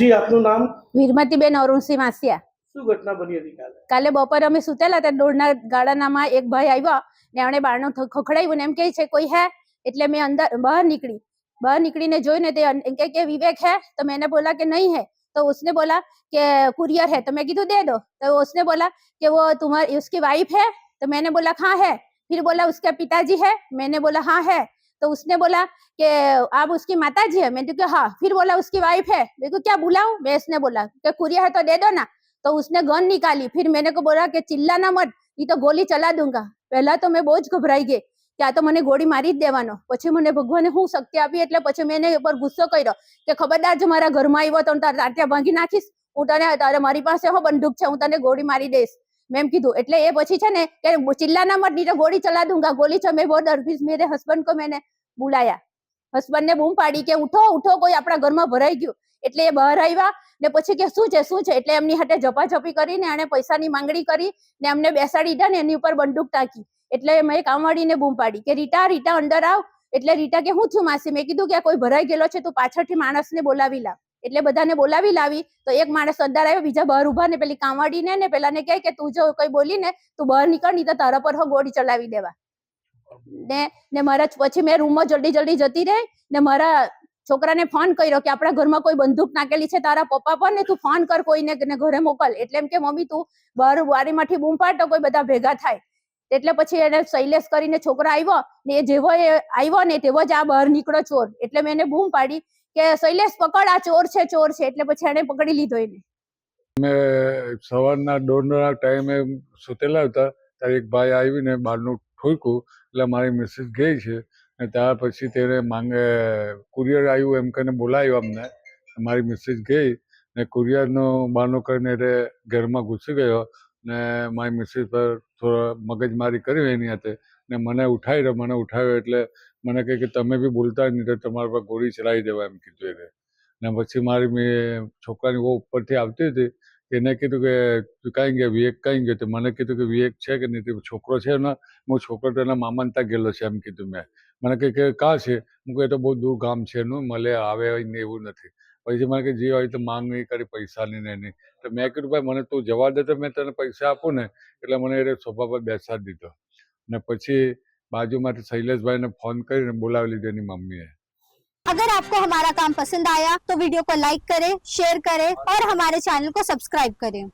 જી આપનું નામ વીરમતીબેન અરુણસિંહ માસિયા શું ઘટના બની હતી કાલે કાલે બપોરે અમે સુતેલા હતા દોડના ગાડાનામાં એક ભાઈ આવ્યો ને એણે બારણું થ- ખખડાવ્યું ને એમ કહે છે કોઈ હે એટલે મેં અંદર બહાર નીકળી બહાર નીકળીને જોઈને તે અન- એમ કહે કે વિવેક है तो मैंने बोला कि नहीं है तो उसने बोला कि कुरियर है तो मैं કીધું दे दो तो उसने बोला कि वो तुम्हारी उसकी वाइफ है तो मैंने बोला हाँ है फिर बोला उसके पिताजी है मैंने बोला हाँ है तो उसने बोला कि आप उसकी माता जी है मैंने कहा हाँ फिर बोला उसकी वाइफ है मेरे को क्या बुलाऊं मैं इसने बोला कि कुरियर है तो दे दो ना तो उसने गन निकाली फिर मैंने को बोला कि चिल्लाना मत ये तो गोली चला दूंगा પહેલા તો મેં બહુ જ ગભરાઈ ગઈ કે આ તો મને ગોળી મારી જ દેવાનો પછી મને ભગવાને હું શક્તિ આપી એટલે પછી મેં એના ઉપર ગુસ્સો કર્યો કે ખબરદાર જો મારા ઘરમાં આવ્યો તો હું તારા તાત્યા ભાંગી નાખીશ હું તને તારે મારી પાસે હો બંદૂક છે હું તને ગોળી મારી દઈશ મેં કીધું, એટલે એ પછી છે ને કે ચિલ્લાના મત ગોળી ચલા દૂંગા ગોળી છે મેં બહુ ડર ફીસ મેરે, હસબન્ડ કો મેને બોલાયા. હસબન્ડ ને બૂમ પાડી કે, ઉઠો ઉઠો, કોઈ આપણા ઘરમાં ભરાઈ ગયું. એટલે એ બહાર આવ્યા ને પછી કે, શું છે શું છે? એટલે એમની હાથે ઝપાઝપી કરીને એણે પૈસાની માંગણી કરી ને અમને બેસાડી દીધા ને એની ઉપર બંદૂક ટાંકી. એટલે મેં કામવાળીને બૂમ પાડી કે, રીટા રીટા, અંદર આવ. એટલે રીટા કે, હું છું માસી? મેં કીધું કે કોઈ ભરાઈ ગયેલો છે, તું પાછળથી માણસને બોલાવી લાવ. એટલે બધાને બોલાવી લાવી. તો એક માણસ સરદાર આવ્યો, બીજા બહાર ઊભા ને પેલી કામવાળીને ને પેલાને કહે કે તું જો કોઈ બોલી ને, તું બહાર નીકળ નહીં તો તારા પર ગોળી ચલાવી દેવા. ને ને મારા પછી મેં રૂમમાં જલ્દી જલ્દી જતી રહી ને મારા છોકરાને ફોન કર્યો કે આપણા ઘરમાં કોઈ બંદૂક નાખેલી છે તારા પપ્પા પર ને તું ફોન કર કોઈને ને ઘરે મોકલ. એટલે એમ કે, મમ્મી, તું બહાર વાડીમાંથી બૂમ પાડ તો કોઈ બધા ભેગા થાય. એટલે પછી એને શૈલેષ કરીને છોકરો આવ્યો ને એ જેવો એ આવ્યો ને તેવો જ આ બહાર નીકળો ચોર. એટલે મેં એને બૂમ પાડી. કે શૈલેષ પકડ, આ ચોર છે ચોર છે, એટલે પછી એને પકડી લીધો એને. અમે સવારના દોઢના ટાઈમે સુતેલા હતા, ત્યારે એક ભાઈ આવીને બહારનું ઠોક્યું, એટલે મારી મિસિસ ગઈ છે, અને ત્યાર પછી તેને માંગે કુરિયર આવ્યું? એમ કરીને બોલાવ્યું અમને. મારી મિસિસ ગઈ, ને કુરિયરનો બહાનો કરીને એટલે ઘરમાં ઘૂસી ગયો, ને મારી મિસિસ પર થોડો મગજમારી કરી એની હાથે ને મને ઉઠાવ્યો મને ઉઠાવ્યો એટલે મને કહે કે તમે બી બોલતા નહીં, તો તમારા પર ગોળી ચલાવી દેવા એમ કીધું એને. ને પછી મારી મેં છોકરાની બહુ ઉપરથી આવતી હતી, એને કીધું કે તું કાંઈ ગયો, વિવેક કાંઈ ગયો? તો મને કીધું કે વિવેક છે કે નહીં? છોકરો છે ને હું છોકરો તો એના મામાને ત્યાં ગયેલો છે એમ કીધું મેં. મને કહે કે કાં છે? હું કહે તો બહુ દૂર ગામ છે એનું, મળે આવે ને એવું નથી. પછી મને કે જે હોય તો માંગ નહીં કરી પૈસાની ને એની. તો મેં કીધું, ભાઈ, મને તું જવા દે તો મેં તને પૈસા આપું ને. એટલે મને એ સોફા પર બેસાડી દીધો. ને પછી બાજુમાંથી શૈલેષભાઈને ફોન કરીને બોલાવી લીધો એની મમ્મીએ अगर आपको हमारा काम पसंद आया तो वीडियो को लाइक करें शेयर करें और हमारे चैनल को सब्सक्राइब करें